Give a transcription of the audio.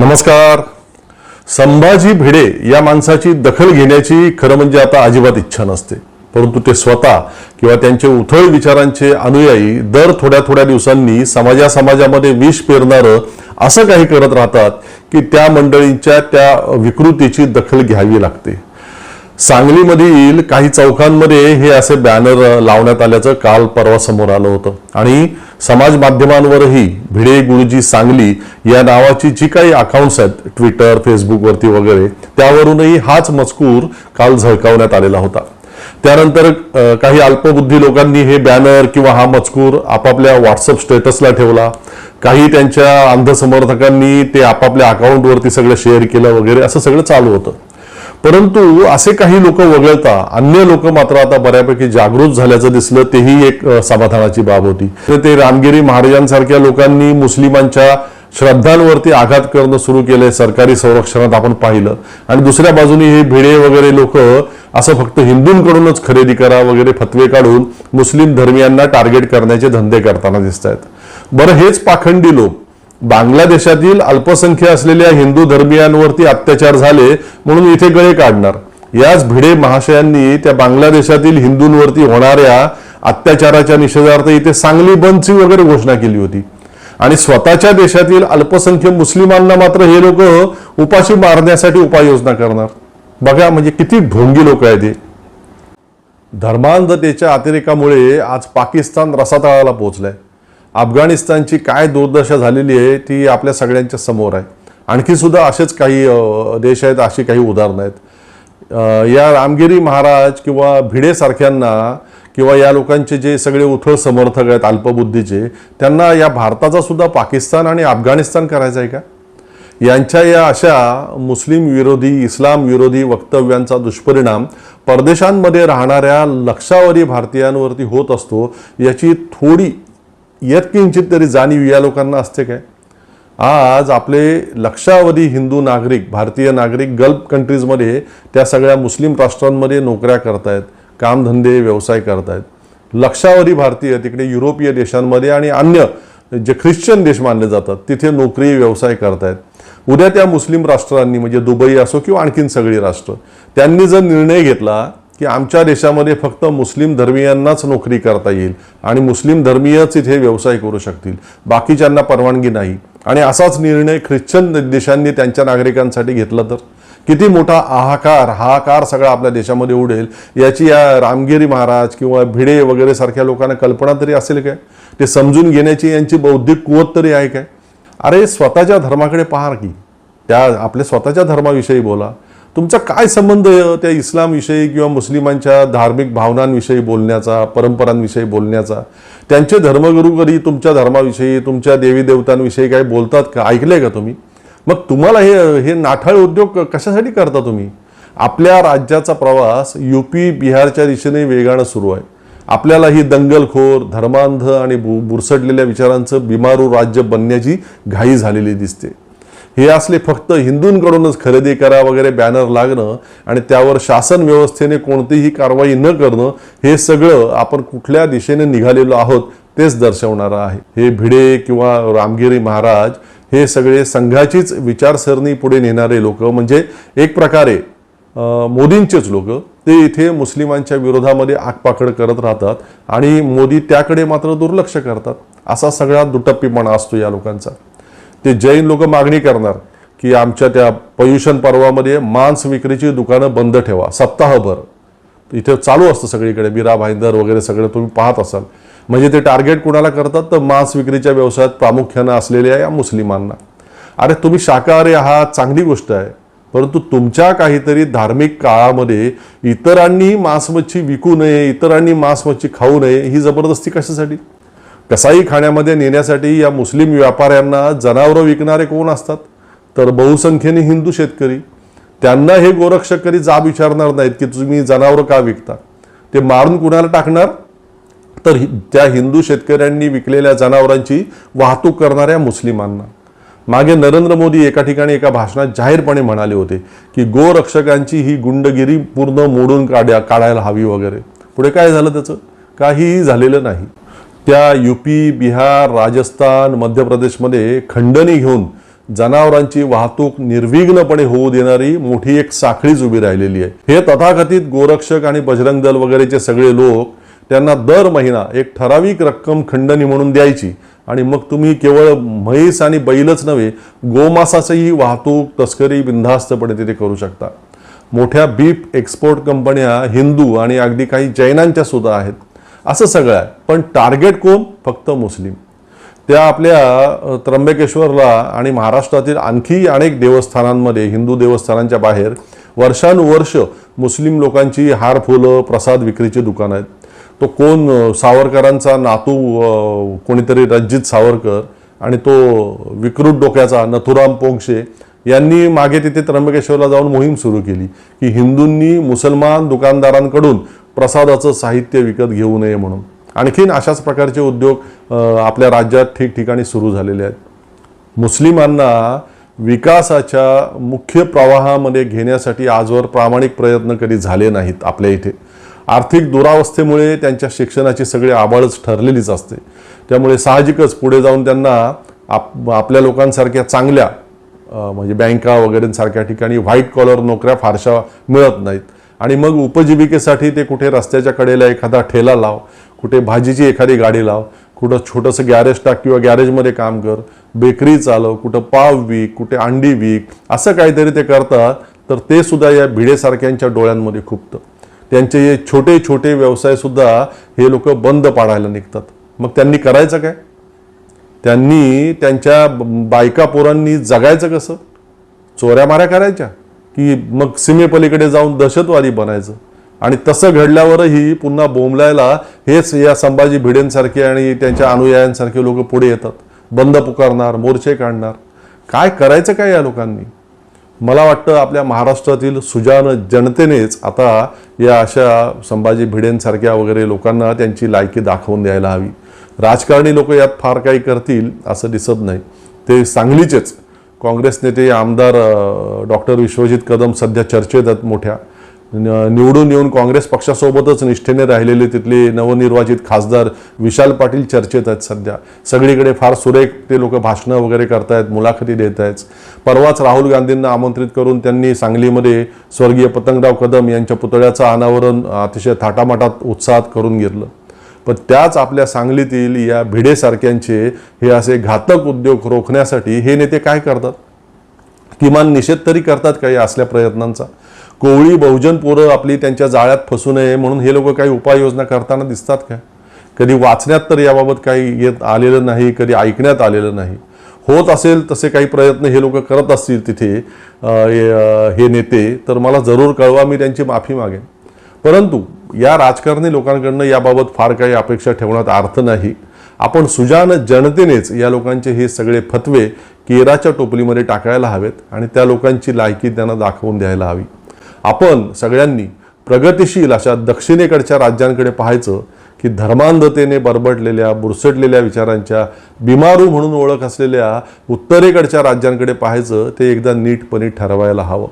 नमस्कार. संभाजी भिडे या माणसाची दखल घेण्याची खरं म्हणजे आता अजिबात इच्छा नसते. परंतु ते स्वतः किंवा त्यांचे उथळ विचारांचे अनुयायी दर थोड्या थोड्या दिवसांनी समाजा समाजामध्ये विष पेरणारं असं काही करत राहतात की त्या मंडळींच्या त्या विकृतीची दखल घ्यावी लागते. सांगलीमधील काही चौकांमध्ये हे असे बॅनर लावण्यात आल्याचं काल परवा समोर आलं होतं. आणि समाज माध्यमांवरही भिडे गुरुजी सांगली या नावाची जी काही अकाउंट्स आहेत ट्विटर फेसबुकवरती वगैरे त्यावरूनही हाच मजकूर काल झळकावण्यात आलेला होता. त्यानंतर काही अल्पबुद्धी लोकांनी हे बॅनर किंवा हा मजकूर आपापल्या व्हॉट्सअप स्टेटसला ठेवला. काही त्यांच्या अंधसमर्थकांनी ते आपापल्या अकाउंटवरती सगळं शेअर केलं वगैरे असं सगळं चालू होतं. परंतु असे काही लोक वगळता अन्य लोक मात्र आता बऱ्यापैकी जागृत झाल्याचं दिसलं तेही एक समाधानाची बाब होती. तर ते रामगिरी महाराजांसारख्या लोकांनी मुस्लिमांच्या श्रद्धांवरती आघात करणं सुरू केलंय सरकारी संरक्षणात आपण पाहिलं. आणि दुसऱ्या बाजूने हे भिडे वगैरे लोक असं फक्त हिंदूंकडूनच खरेदी करा वगैरे फतवे काढून मुस्लिम धर्मियांना टार्गेट करण्याचे धंदे करताना दिसत आहेत बरं हेच पाखंडी लोक बांगलादेशातील अल्पसंख्य असलेल्या हिंदू धर्मियांवरती अत्याचार झाले म्हणून इथे गळे काढणार. याच भिडे महाशयांनी त्या बांगलादेशातील हिंदूंवरती होणाऱ्या अत्याचाराच्या निषेधार्थ इथे सांगली बंदची वगैरे घोषणा केली होती. आणि स्वतःच्या देशातील अल्पसंख्य मुस्लिमांना मात्र हे लोक उपाशी मारण्यासाठी उपाययोजना करणार. बघा म्हणजे किती ढोंगी लोक आहेत ते धर्मांधतेच्या अतिरेकामुळे आज पाकिस्तान रसातळाला पोहोचलाय. अफगाणिस्तानची काय दुर्दशा झालेली आहे ती आपल्या सगळ्यांच्या समोर आहे. आणखी सुद्धा असेच काही देश आहेत अशी काही उदाहरणं आहेत. या रामगिरी महाराज किंवा भिडेसारख्यांना किंवा या लोकांचे जे सगळे उथळ समर्थक आहेत अल्पबुद्धीचे त्यांना या भारताचा सुद्धा पाकिस्तान आणि अफगाणिस्तान करायचं आहे का? यांच्या या अशा मुस्लिम विरोधी इस्लाम विरोधी वक्तव्यांचा दुष्परिणाम परदेशांमध्ये राहणाऱ्या लक्षावधी भारतीयांवरती होत असतो याची थोडी यत्किंचित तरी जाणीव या लोकांना असते काय? आज आपले लक्षावधी हिंदू नागरिक भारतीय नागरिक गल्फ कंट्रीजमध्ये त्या सगळ्या मुस्लिम राष्ट्रांमध्ये नोकऱ्या करतायत कामधंदे व्यवसाय करतायत. लक्षावधी भारतीय तिकडे युरोपीय देशांमध्ये आणि अन्य जे ख्रिश्चन देश मानले जातात तिथे नोकरी व्यवसाय करतायत. उद्या त्या मुस्लिम राष्ट्रांनी म्हणजे दुबई असो किंवा आणखीन सगळी राष्ट्र त्यांनी जर निर्णय घेतला की आमच्या देशामध्ये फक्त मुस्लिम धर्मीयांनाच नोकरी करता येईल आणि मुस्लिम धर्मीयच इथे व्यवसाय करू शकतील. बाकीच्यांना परवानगी नाही. आणि असाच निर्णय ख्रिश्चन देशांनी त्यांच्या नागरिकांसाठी घेतला तर? किती मोठा हाहाकार हाहाकार सगळा आपल्या देशामध्ये उडेल. याची या रामगिरी महाराज किंवा भिडे वगैरे सारख्या लोकांना कल्पना तरी असेल काय? ते समजून घेण्याची यांची बौद्धिक कुवत तरी आहे काय? अरे स्वतःच्या धर्माकडे पहा की. त्या आपल्या स्वतःच्या धर्माविषयी बोला. तुमचा काय संबंध आहे त्या इस्लामविषयी किंवा मुस्लिमांच्या धार्मिक भावनांविषयी बोलण्याचा परंपरांविषयी बोलण्याचा? त्यांचे धर्मगुरू कधी तुमच्या धर्माविषयी तुमच्या देवी देवतांविषयी काय बोलतात का? ऐकलंय का तुम्ही? मग तुम्हाला हे हे नाठाळ उद्योग कशासाठी करता तुम्ही? आपल्या राज्याचा प्रवास युपी बिहारच्या दिशेने वेगानं सुरू आहे. आपल्याला ही दंगलखोर धर्मांध आणि बु बुरसडलेल्या विचारांचं बिमारू राज्य बनण्याची घाई झालेली दिसते. हे असले फक्त हिंदूंकडूनच खरेदी करा वगैरे बॅनर लागणं आणि त्यावर शासन व्यवस्थेने कोणतीही कारवाई न करणं हे सगळं आपण कुठल्या दिशेने निघालेलो आहोत तेच दर्शवणारं आहे. हे भिडे किंवा रामगिरी महाराज हे सगळे संघाचीच विचारसरणी पुढे नेणारे लोक म्हणजे एक प्रकारे मोदींचेच लोक ते इथे मुस्लिमांच्या विरोधामध्ये आगपाखड करत राहतात आणि मोदी त्याकडे मात्र दुर्लक्ष करतात. असा सगळा दुटप्पीपणा असतो या लोकांचा. ते जैन लोक मागणी करणार की आमच्या त्या पयुषण पर्वामध्ये मांस विक्रीची दुकानं बंद ठेवा सप्ताहभर. इथे चालू असतं सगळीकडे बिरा भाईंदर वगैरे सगळं तुम्ही पाहत असाल. म्हणजे ते टार्गेट कुणाला करतात? तर मांस विक्रीच्या व्यवसायात प्रामुख्यानं असलेल्या या मुस्लिमांना. अरे तुम्ही शाकाहारी आहात चांगली गोष्ट आहे. परंतु तुमच्या काहीतरी धार्मिक काळामध्ये इतरांनी मांस मच्छी विकू नये इतरांनी मांस मच्छी खाऊ नये ही जबरदस्ती कशासाठी? कसाई खाण्यामध्ये नेण्यासाठी या मुस्लिम व्यापाऱ्यांना जनावरं विकणारे कोण असतात? तर बहुसंख्येने हिंदू शेतकरी. त्यांना हे गोरक्षक जाब विचारणार नाहीत की तुम्ही जनावरं का विकता? ते मारून कुणाला टाकणार? तर त्या हिंदू शेतकऱ्यांनी विकलेल्या जनावरांची वाहतूक करणाऱ्या मुस्लिमांना. मागे नरेंद्र मोदी एका ठिकाणी एका भाषणात जाहीरपणे म्हणाले होते की गोरक्षकांची ही गुंडगिरी पूर्ण मोडून काढ्या काढायला हवी वगैरे. पुढे काय झालं त्याचं? काहीही झालेलं नाही. त्या युपी बिहार राजस्थान मध्य प्रदेशमध्ये खंडणी घेऊन जनावरांची वाहतूक निर्विघ्नपणे होऊ देणारी मोठी एक साखळीच उभी राहिलेली आहे. हे तथाकथित गोरक्षक आणि बजरंग दल वगैरेचे सगळे लोक त्यांना दर महिना एक ठराविक रक्कम खंडणी म्हणून द्यायची आणि मग तुम्ही केवळ म्हैस आणि बैलच नव्हे गोमासाचीही वाहतूक तस्करी बिनधास्तपणे तिथे करू शकता. मोठ्या बीफ एक्सपोर्ट कंपन्या हिंदू आणि अगदी काही जैनांच्या सुद्धा आहेत. असं सगळं आहे. पण टार्गेट कोण? फक्त मुस्लिम. त्या आपल्या त्र्यंबकेश्वरला आणि महाराष्ट्रातील आणखी अनेक देवस्थानांमध्ये हिंदू देवस्थानांच्या बाहेर वर्षानुवर्ष मुस्लिम लोकांची हार फुलं प्रसाद विक्रीची दुकानं आहेत. तो कोण सावरकरांचा नातू कोणीतरी रणजित सावरकर आणि तो विकृत डोक्याचा नथुराम पोंक्षे यांनी मागे तिथे त्र्यंबकेश्वरला जाऊन मोहीम सुरू केली की हिंदूंनी मुसलमान दुकानदारांकडून प्रसादाचं साहित्य विकत घेऊ नये म्हणून. आणखीन अशाच प्रकारचे उद्योग आपल्या राज्यात ठिकठिकाणी सुरू झालेले आहेत. मुस्लिमांना विकासाच्या मुख्य प्रवाहामध्ये घेण्यासाठी आजवर प्रामाणिक प्रयत्न कधी झाले नाहीत आपल्या इथे. आर्थिक दुरावस्थेमुळे त्यांच्या शिक्षणाची सगळी आबाळच ठरलेलीच असते. त्यामुळे साहजिकच पुढे जाऊन त्यांना आप आपल्या लोकांसारख्या चांगल्या म्हणजे बँका वगैरेसारख्या ठिकाणी व्हाईट कॉलर नोकऱ्या फारशा मिळत नाहीत. आणि मग उपजीविकेसाठी ते कुठे रस्त्याच्या कडेला एखादा ठेला लाव कुठे भाजीची एखादी गाडी लाव कुठं छोटंसं गॅरेज टाक किंवा गॅरेजमध्ये काम कर बेकरी चालव कुठं पाव विक कुठे अंडी विक असं काहीतरी ते करतात तर ते सुद्धा या भिडेसारख्यांच्या डोळ्यांमध्ये खुपतं. त्यांचे हे छोटे छोटे व्यवसाय सुद्धा हे लोक बंद पाडायला निघतात. मग त्यांनी करायचं काय? त्यांनी त्यांच्या बायका पोरांनी जगायचं कसं? चोऱ्या माऱ्या करायच्या? की मग सीमेपलीकडे जाऊन दहशतवादी बनायचं. आणि तसं घडल्यावरही पुन्हा बोंबलायला हेच या संभाजी भिडेंसारखे आणि त्यांच्या अनुयायांसारखे लोक पुढे येतात. बंद पुकारणार मोर्चे काढणार. काय करायचं काय या लोकांनी? मला वाटतं आपल्या महाराष्ट्रातील सुजान जनतेनेच आता या अशा संभाजी भिडेंसारख्या वगैरे लोकांना त्यांची लायकी दाखवून द्यायला हवी. राजकारणी लोक यात फार काही करतील असं दिसत नाही. ते सांगलीचेच. काँग्रेस नेते आमदार डॉक्टर विश्वजित कदम सध्या चर्चेत आहेत मोठ्या. निवडून येऊन काँग्रेस पक्षासोबतच निष्ठेने राहिलेले तिथले नवनिर्वाचित खासदार विशाल पाटील चर्चेत आहेत सध्या. सगळीकडे फार सुरेख ते लोक भाषणं वगैरे करतायत मुलाखती देत आहेत परवाच राहुल गांधींना आमंत्रित करून त्यांनी सांगलीमध्ये स्वर्गीय पतंगराव कदम यांच्या पुतळ्याचं अनावरण अतिशय थाटामाटात उत्साहात करून घेतलं. पण त्याच आपल्या सांगलीतील या भिडेसारख्यांचे हे असे घातक उद्योग रोखण्यासाठी हे नेते काय करतात? किमान निषेध तरी करतात काही असल्या प्रयत्नांचा? कोवळी बहुजन पोरं आपली त्यांच्या जाळ्यात फसू नये म्हणून हे लोक काही उपाययोजना करताना दिसतात काय कधी वाचण्यात तर याबाबत काही येत आलेलं नाही कधी ऐकण्यात आलेलं नाही. होत असेल तसे काही प्रयत्न हे लोक करत असतील तिथे हे हे नेते तर मला जरूर कळवा मी त्यांची माफी मागेन. परंतु या राजकारणी लोकांकडनं याबाबत फार काही अपेक्षा ठेवण्यात अर्थ नाही. आपण सुजान जनतेनेच या लोकांचे हे सगळे फतवे केराच्या टोपलीमध्ये टाकायला हवेत आणि त्या लोकांची लायकी त्यांना दाखवून द्यायला हवी. आपण सगळ्यांनी प्रगतिशील अशा दक्षिणेकडच्या राज्यांकडे पाहायचं की धर्मांधतेने बरबटलेल्या बुरसटलेल्या विचारांच्या बिमारू म्हणून ओळख असलेल्या उत्तरेकडच्या राज्यांकडे पाहायचं ते एकदा नीटपणे ठरवायला हवं.